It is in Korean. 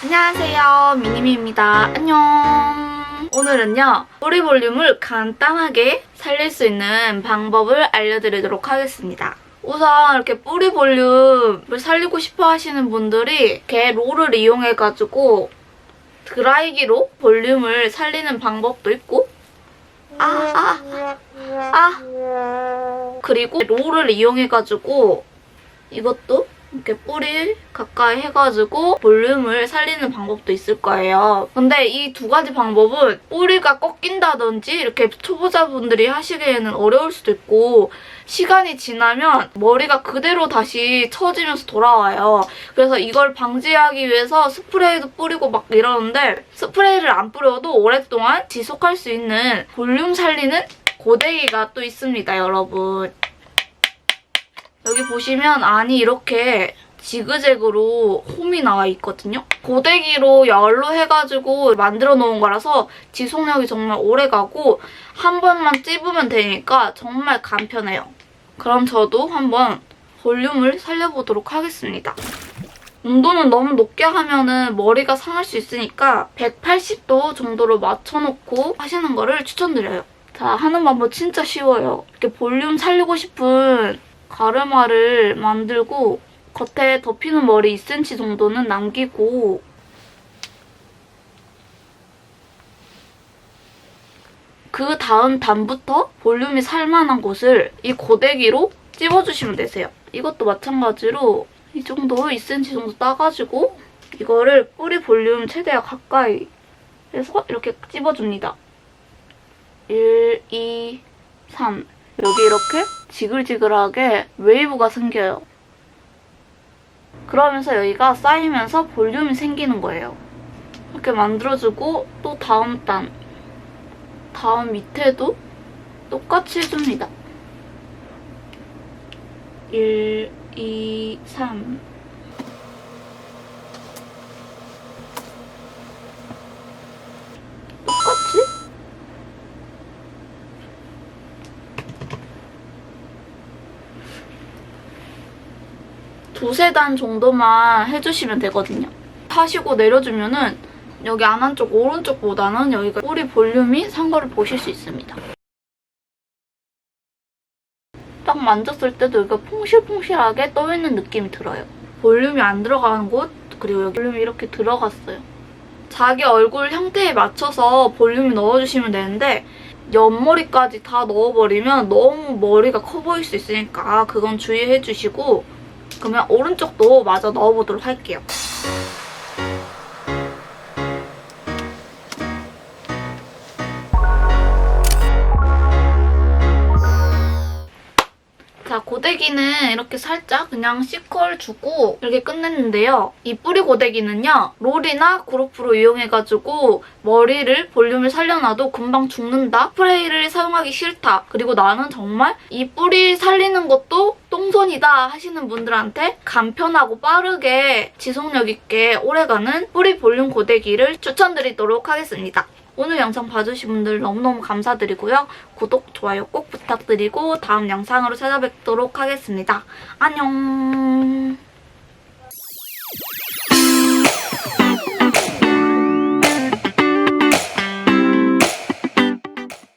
안녕하세요. 미니미입니다. 안녕. 오늘은요 뿌리 볼륨을 간단하게 살릴 수 있는 방법을 알려드리도록 하겠습니다. 우선 이렇게 뿌리 볼륨을 살리고 싶어 하시는 분들이 이렇게 롤을 이용해가지고 드라이기로 볼륨을 살리는 방법도 있고 아, 아, 아. 그리고 롤을 이용해가지고 이것도 이렇게 뿌리 가까이 해가지고 볼륨을 살리는 방법도 있을 거예요. 근데 이 두 가지 방법은 뿌리가 꺾인다든지 이렇게 초보자분들이 하시기에는 어려울 수도 있고 시간이 지나면 머리가 그대로 다시 처지면서 돌아와요. 그래서 이걸 방지하기 위해서 스프레이도 뿌리고 막 이러는데 스프레이를 안 뿌려도 오랫동안 지속할 수 있는 볼륨 살리는 고데기가 또 있습니다, 여러분. 여기 보시면 안이 이렇게 지그재그로 홈이 나와 있거든요. 고데기로 열로 해가지고 만들어 놓은 거라서 지속력이 정말 오래 가고 한 번만 찝으면 되니까 정말 간편해요. 그럼 저도 한번 볼륨을 살려보도록 하겠습니다. 온도는 너무 높게 하면은 머리가 상할 수 있으니까 180도 정도로 맞춰놓고 하시는 거를 추천드려요. 자, 하는 방법 진짜 쉬워요. 이렇게 볼륨 살리고 싶은 가르마를 만들고 겉에 덮이는 머리 2cm 정도는 남기고 그 다음 단부터 볼륨이 살만한 곳을 이 고데기로 찝어주시면 되세요. 이것도 마찬가지로 이 정도 2cm 정도 따가지고 이거를 뿌리 볼륨 최대한 가까이 해서 이렇게 찝어줍니다. 1, 2, 3 여기 이렇게 지글지글하게 웨이브가 생겨요. 그러면서 여기가 쌓이면서 볼륨이 생기는 거예요. 이렇게 만들어주고 또 다음 단, 다음 밑에도 똑같이 해줍니다. 1, 2, 3 똑같이 두세 단 정도만 해주시면 되거든요. 하시고 내려주면은 여기 안 한쪽 오른쪽보다는 여기가 뿌리 볼륨이 산 거를 보실 수 있습니다. 딱 만졌을 때도 여기가 퐁실퐁실하게 떠있는 느낌이 들어요. 볼륨이 안 들어가는 곳 그리고 여기 볼륨이 이렇게 들어갔어요. 자기 얼굴 형태에 맞춰서 볼륨을 넣어주시면 되는데 옆머리까지 다 넣어버리면 너무 머리가 커 보일 수 있으니까 그건 주의해주시고 그러면 오른쪽도 마저 넣어보도록 할게요. 자, 고데기는 이렇게 살짝 그냥 C컬 주고 이렇게 끝냈는데요. 이 뿌리 고데기는요. 롤이나 그룹으로 이용해가지고 머리를 볼륨을 살려놔도 금방 죽는다. 스프레이를 사용하기 싫다. 그리고 나는 정말 이 뿌리 살리는 것도 똥손이다 하시는 분들한테 간편하고 빠르게 지속력 있게 오래가는 뿌리 볼륨 고데기를 추천드리도록 하겠습니다. 오늘 영상 봐주신 분들 너무너무 감사드리고요. 구독, 좋아요 꼭 부탁드리고 다음 영상으로 찾아뵙도록 하겠습니다. 안녕!